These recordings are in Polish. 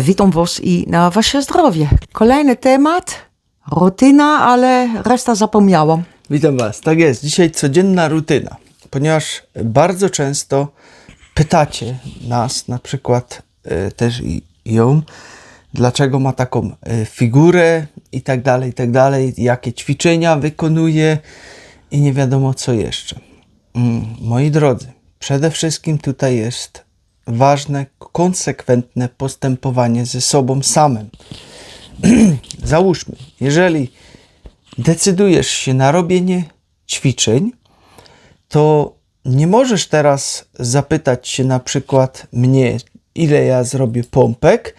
witam Was i na Wasze zdrowie. Kolejny temat, rutyna, ale reszta zapomniałam. Witam Was. Tak jest. Dzisiaj codzienna rutyna, ponieważ bardzo często pytacie nas, na przykład e, też i ją, dlaczego ma taką e, figurę i tak dalej, i tak dalej, jakie ćwiczenia wykonuje i nie wiadomo co jeszcze. Mm, moi drodzy, przede wszystkim tutaj jest ważne, konsekwentne postępowanie ze sobą samym. Załóżmy, jeżeli decydujesz się na robienie ćwiczeń, to nie możesz teraz zapytać się na przykład mnie, ile ja zrobię pompek,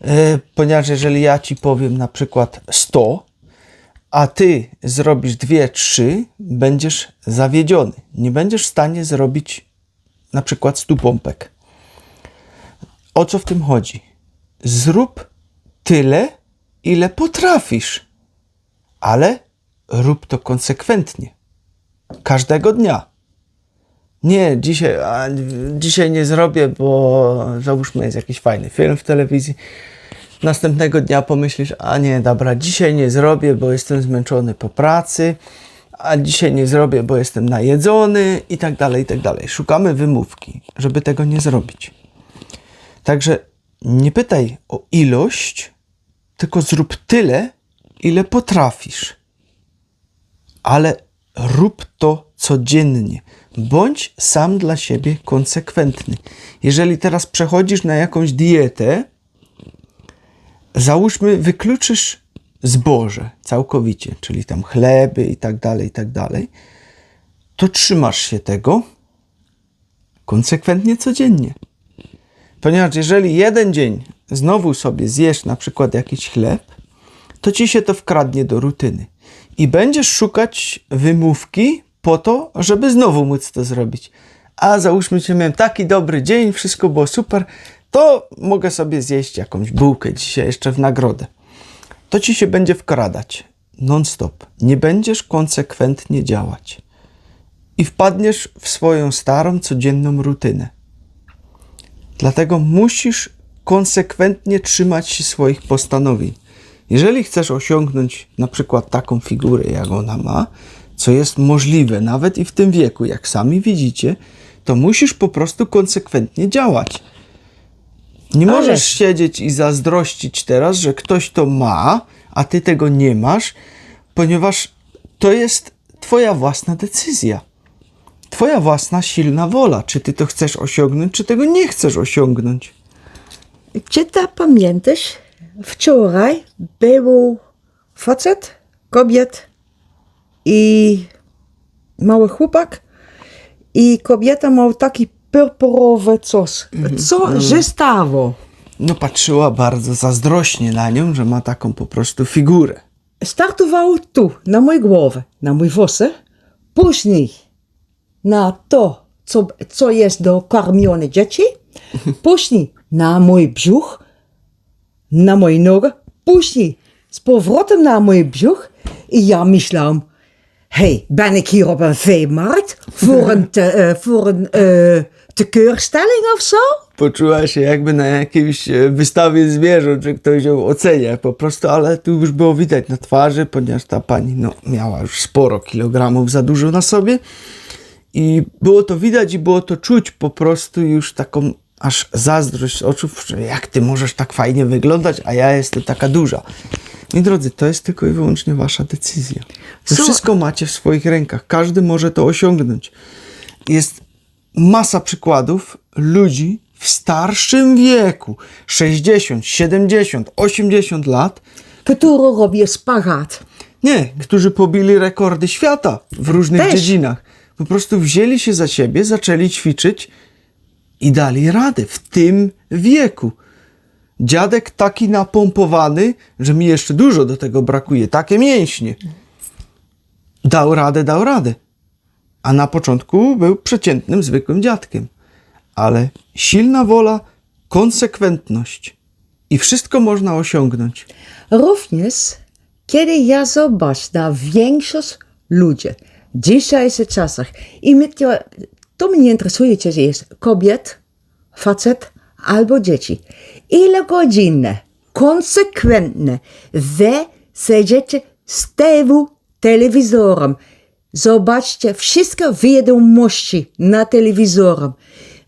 e, ponieważ jeżeli ja ci powiem na przykład 100, a ty zrobisz 2-3, będziesz zawiedziony. Nie będziesz w stanie zrobić na przykład 100 pompek. O co w tym chodzi? Zrób tyle, ile potrafisz ale rób to konsekwentnie. Każdego dnia. Nie, dzisiaj, a, dzisiaj nie zrobię, bo załóżmy jest jakiś fajny film w telewizji. Następnego dnia pomyślisz, a nie, dobra, dzisiaj nie zrobię, bo jestem zmęczony po pracy, a dzisiaj nie zrobię, bo jestem najedzony i tak dalej, i tak dalej. Szukamy wymówki, żeby tego nie zrobić. Także nie pytaj o ilość, tylko zrób tyle, ile potrafisz. Ale rób to codziennie. Bądź sam dla siebie konsekwentny. Jeżeli teraz przechodzisz na jakąś dietę, załóżmy, wykluczysz zboże całkowicie, czyli tam chleby i tak dalej, i tak dalej, to trzymasz się tego konsekwentnie codziennie. Ponieważ jeżeli jeden dzień znowu sobie zjesz na przykład jakiś chleb, to ci się to wkradnie do rutyny. I będziesz szukać wymówki po to, żeby znowu móc to zrobić. A załóżmy, że miałem taki dobry dzień, wszystko było super, to mogę sobie zjeść jakąś bułkę dzisiaj jeszcze w nagrodę. To ci się będzie wkradać non-stop. Nie będziesz konsekwentnie działać. I wpadniesz w swoją starą, codzienną rutynę. Dlatego musisz konsekwentnie trzymać się swoich postanowień. Jeżeli chcesz osiągnąć na przykład taką figurę, jak ona ma, co jest możliwe nawet i w tym wieku, jak sami widzicie, to musisz po prostu konsekwentnie działać. Nie Ale- możesz siedzieć i zazdrościć teraz, że ktoś to ma, a ty tego nie masz, ponieważ to jest Twoja własna decyzja. Twoja własna silna wola, czy ty to chcesz osiągnąć, czy tego nie chcesz osiągnąć. Czy ty pamiętasz, wczoraj był facet, kobiet i mały chłopak i kobieta miał taki purpurowy coś. Co się stało? No patrzyła bardzo zazdrośnie na nią, że ma taką po prostu figurę. Startowało tu, na mojej głowie, na mój włosy, później na to, co, co jest do karmione dzieci, później na mój brzuch, na moje nogi, później z powrotem na mój brzuch i ja myślałam, hej, ben ik hier op een veemarkt voor een, te, eh, voor een eh, tekeurstelling of zo? Poczuła się jakby na jakiejś e, wystawie zwierząt, że ktoś ją ocenia po prostu, ale tu już było widać na twarzy, ponieważ ta pani no, miała już sporo kilogramów za dużo na sobie i było to widać i było to czuć po prostu już taką aż zazdrość z oczu, że jak ty możesz tak fajnie wyglądać, a ja jestem taka duża. Moi drodzy, to jest tylko i wyłącznie wasza decyzja. Co- wszystko macie w swoich rękach. Każdy może to osiągnąć. Jest masa przykładów ludzi w starszym wieku 60, 70, 80 lat Które robię spagat. nie, którzy pobili rekordy świata w różnych Też. dziedzinach. Po prostu wzięli się za siebie, zaczęli ćwiczyć i dali radę w tym wieku. Dziadek taki napompowany, że mi jeszcze dużo do tego brakuje, takie mięśnie. Dał radę, dał radę. A na początku był przeciętnym, zwykłym dziadkiem. Ale silna wola, konsekwentność i wszystko można osiągnąć. Również, kiedy ja zobaczę na większość ludzi w dzisiejszych czasach i my to, to mnie interesuje, czy jest kobiet, facet albo dzieci. ile godziny konsekwentnie wy siedzicie z tyłu telewizorem. Zobaczcie wszystkie wiadomości na telewizorem.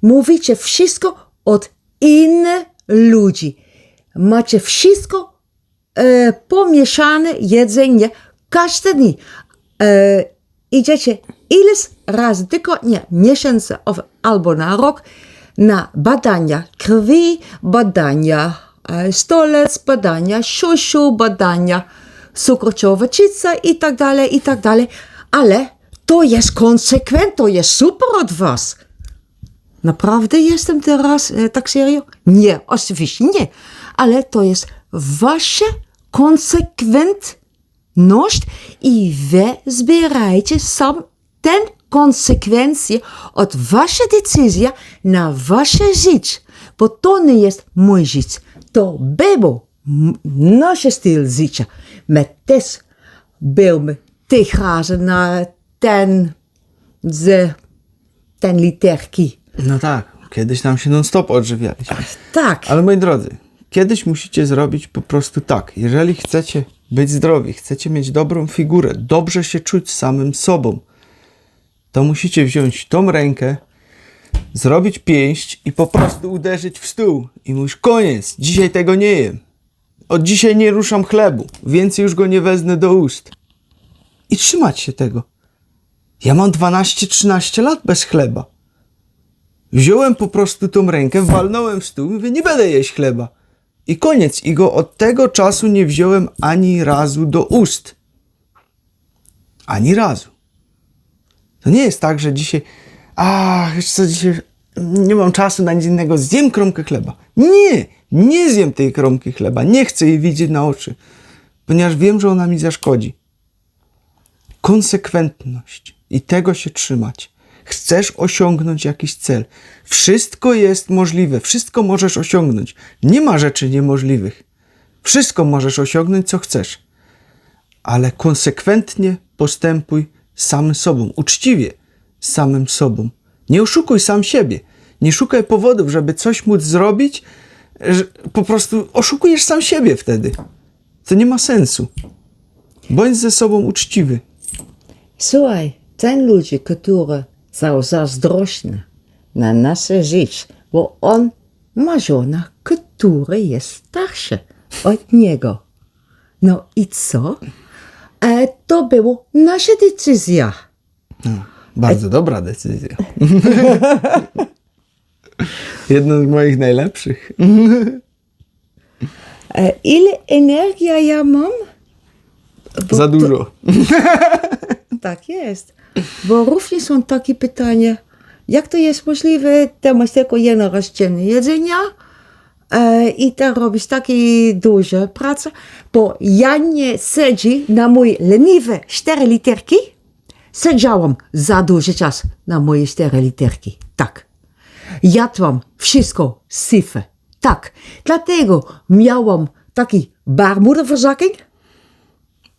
Mówicie wszystko od innych ludzi. Macie wszystko e, pomieszane jedzenie każdy dzień. E, idziecie ileś razy tygodnie, miesiące of- albo na rok na badania krwi, badania e, stolec, badania siusiu, badania cukroczowaczyca i tak dalej, i tak dalej. Ale to jest konsekwent, to jest super od was. Naprawdę jestem teraz e, tak serio? Nie, oczywiście nie. Ale to jest wasza konsekwentność i wy zbierajcie sam ten konsekwencje od wasza decyzja na wasze życie. Bo to nie jest mój życie. To było m- nasz styl życia. My też byliśmy tych razy na ten, z, ten literki. No tak, kiedyś nam się non-stop odżywialiśmy. Tak. Ale moi drodzy, kiedyś musicie zrobić po prostu tak. Jeżeli chcecie być zdrowi, chcecie mieć dobrą figurę, dobrze się czuć samym sobą, to musicie wziąć tą rękę, zrobić pięść i po prostu uderzyć w stół. I mówisz, koniec, dzisiaj tego nie jem. Od dzisiaj nie ruszam chlebu, więcej już go nie wezmę do ust. I trzymać się tego. Ja mam 12-13 lat bez chleba. Wziąłem po prostu tą rękę, walnąłem w stół i mówię, nie będę jeść chleba. I koniec. I go od tego czasu nie wziąłem ani razu do ust. Ani razu. To nie jest tak, że dzisiaj, a wiesz co, dzisiaj nie mam czasu na nic innego, zjem kromkę chleba. Nie, nie zjem tej kromki chleba. Nie chcę jej widzieć na oczy, ponieważ wiem, że ona mi zaszkodzi. Konsekwentność i tego się trzymać. Chcesz osiągnąć jakiś cel. Wszystko jest możliwe, wszystko możesz osiągnąć. Nie ma rzeczy niemożliwych. Wszystko możesz osiągnąć, co chcesz ale konsekwentnie postępuj samym sobą, uczciwie samym sobą. Nie oszukuj sam siebie. Nie szukaj powodów, żeby coś móc zrobić. Po prostu oszukujesz sam siebie wtedy. To nie ma sensu. Bądź ze sobą uczciwy. Słuchaj, ten ludzie, który są zazdrośny na nasze życie, bo on ma żonę, która jest starsza od niego. No i co? E, to była nasza decyzja. Bardzo dobra decyzja. Jedna z moich najlepszych. E, ile energii ja mam? Bo Za to- dużo. Tak jest. Bo również są takie pytania, jak to jest możliwe, ty masz tylko jedno raz dziennie jedzenia e, i ty robisz takie duże prace, bo ja nie siedzi na mój leniwe cztery literki, siedziałam za duży czas na moje cztery literki. Tak. Jadłam wszystko syfe. Tak. Dlatego miałam taki barmudoverzakking,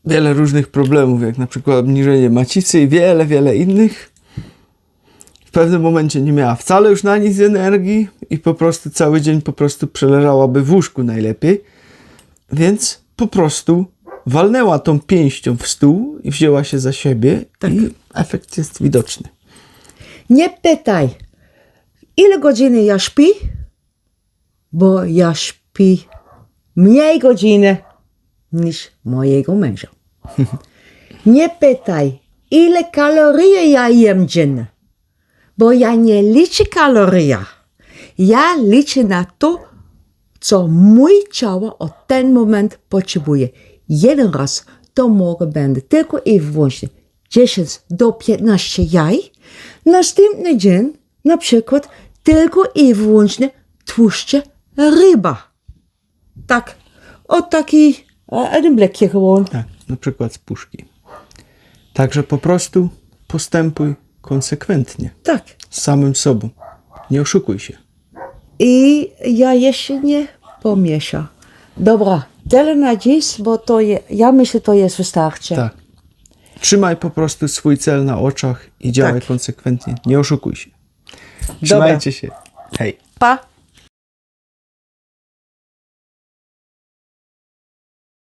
Wiele różnych problemów, jak na przykład obniżenie macicy i wiele, wiele innych. W pewnym momencie nie miała wcale już na nic energii i po prostu cały dzień po prostu przeleżałaby w łóżku najlepiej. Więc po prostu walnęła tą pięścią w stół i wzięła się za siebie i efekt jest widoczny. Nie pytaj, ile godziny ja śpi, bo ja śpi mniej godziny niż mojego męża. Nie pytaj, ile kalorii ja jem dziennie, bo ja nie liczę kalorii. Ja liczę na to, co mój ciało od ten moment potrzebuje. Jeden raz to mogę będę tylko i wyłącznie 10 do 15 jaj. Następny dzień na przykład tylko i wyłącznie tłuszcze ryba. Tak, o taki e, jeden blikje gewoon. Tak, na przykład z puszki. Także po prostu postępuj konsekwentnie Tak. z samym sobą. Nie oszukuj się. I ja jeszcze nie pomiesza. Dobra, tyle na dziś, bo to je, ja myślę, to jest wystarczy. Tak. Trzymaj po prostu swój cel na oczach i działaj Tak. konsekwentnie. Nie oszukuj się. Trzymajcie się. Hej. Pa!